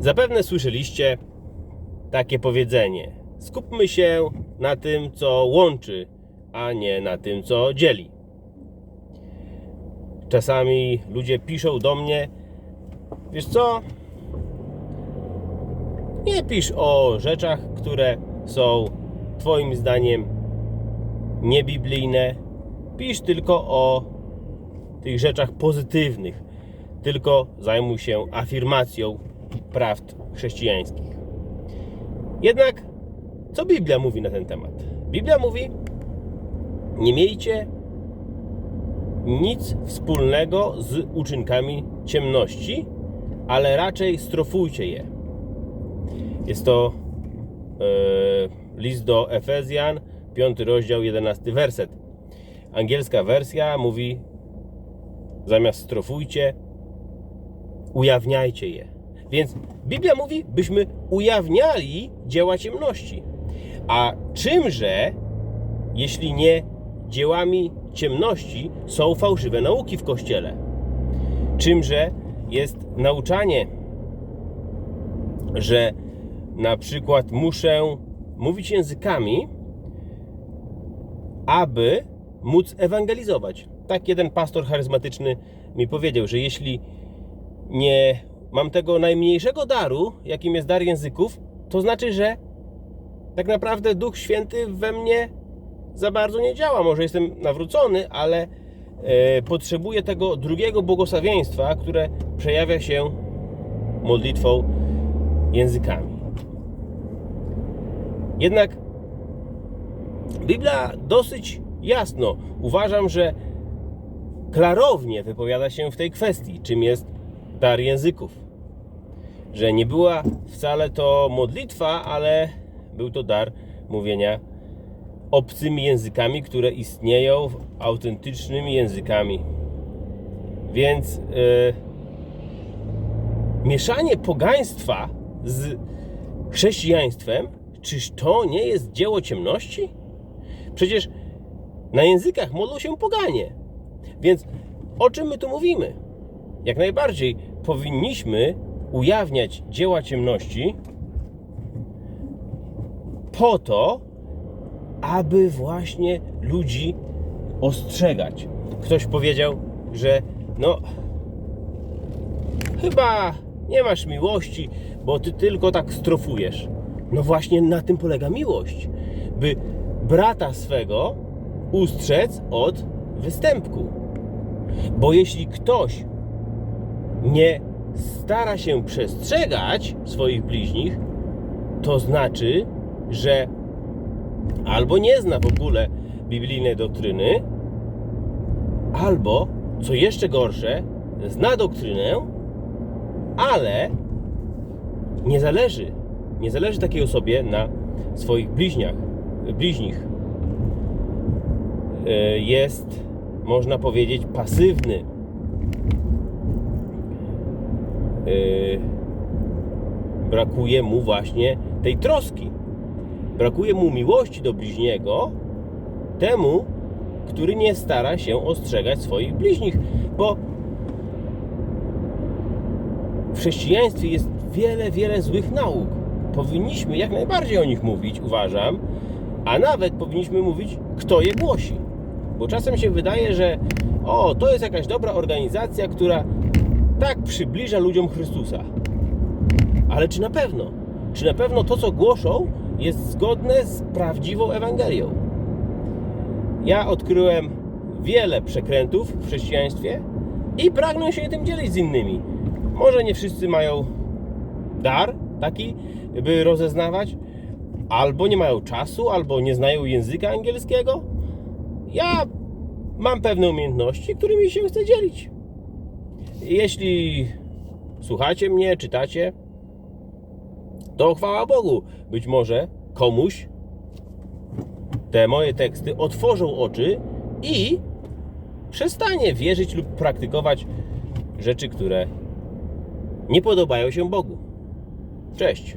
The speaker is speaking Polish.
Zapewne słyszeliście takie powiedzenie: skupmy się na tym, co łączy, a nie na tym, co dzieli. Czasami ludzie piszą do mnie: Wiesz co? Nie pisz o rzeczach, które są Twoim zdaniem niebiblijne. Pisz tylko o tych rzeczach pozytywnych. Tylko zajmuj się afirmacją prawd chrześcijańskich. Jednak, co Biblia mówi na ten temat? Biblia mówi: Nie miejcie nic wspólnego z uczynkami ciemności, ale raczej strofujcie je. Jest to e, list do Efezjan, 5 rozdział, 11 werset. Angielska wersja mówi zamiast strofujcie, ujawniajcie je. Więc Biblia mówi, byśmy ujawniali dzieła ciemności. A czymże, jeśli nie dziełami ciemności, są fałszywe nauki w kościele? Czymże jest nauczanie, że na przykład muszę mówić językami, aby móc ewangelizować. Tak jeden pastor charyzmatyczny mi powiedział, że jeśli nie mam tego najmniejszego daru, jakim jest dar języków, to znaczy, że tak naprawdę Duch Święty we mnie za bardzo nie działa. Może jestem nawrócony, ale e, potrzebuję tego drugiego błogosławieństwa, które przejawia się modlitwą językami. Jednak Biblia dosyć jasno uważam, że klarownie wypowiada się w tej kwestii, czym jest dar języków. Że nie była wcale to modlitwa, ale był to dar mówienia obcymi językami, które istnieją autentycznymi językami. Więc yy, mieszanie pogaństwa z chrześcijaństwem, czyż to nie jest dzieło ciemności? Przecież na językach modlą się poganie. Więc o czym my tu mówimy? Jak najbardziej powinniśmy ujawniać dzieła ciemności po to, aby właśnie ludzi ostrzegać. Ktoś powiedział, że no chyba nie masz miłości, bo ty tylko tak strofujesz. No właśnie na tym polega miłość, by brata swego ustrzec od występku. Bo jeśli ktoś nie stara się przestrzegać swoich bliźnich, to znaczy, że albo nie zna w ogóle biblijnej doktryny, albo, co jeszcze gorsze, zna doktrynę, ale nie zależy, nie zależy takiej osobie na swoich bliźniach, bliźnich. E, Jest, można powiedzieć, pasywny. E, Brakuje mu właśnie tej troski. Brakuje mu miłości do bliźniego, temu, który nie stara się ostrzegać swoich bliźnich, bo w chrześcijaństwie jest wiele, wiele złych nauk. Powinniśmy jak najbardziej o nich mówić, uważam, a nawet powinniśmy mówić, kto je głosi. Bo czasem się wydaje, że o, to jest jakaś dobra organizacja, która tak przybliża ludziom Chrystusa. Ale czy na pewno? Czy na pewno to, co głoszą, jest zgodne z prawdziwą Ewangelią? Ja odkryłem wiele przekrętów w chrześcijaństwie i pragnę się tym dzielić z innymi. Może nie wszyscy mają dar taki, by rozeznawać, albo nie mają czasu, albo nie znają języka angielskiego. Ja mam pewne umiejętności, którymi się chcę dzielić. Jeśli słuchacie mnie, czytacie, to chwała Bogu. Być może komuś te moje teksty otworzą oczy i przestanie wierzyć lub praktykować rzeczy, które nie podobają się Bogu. Cześć.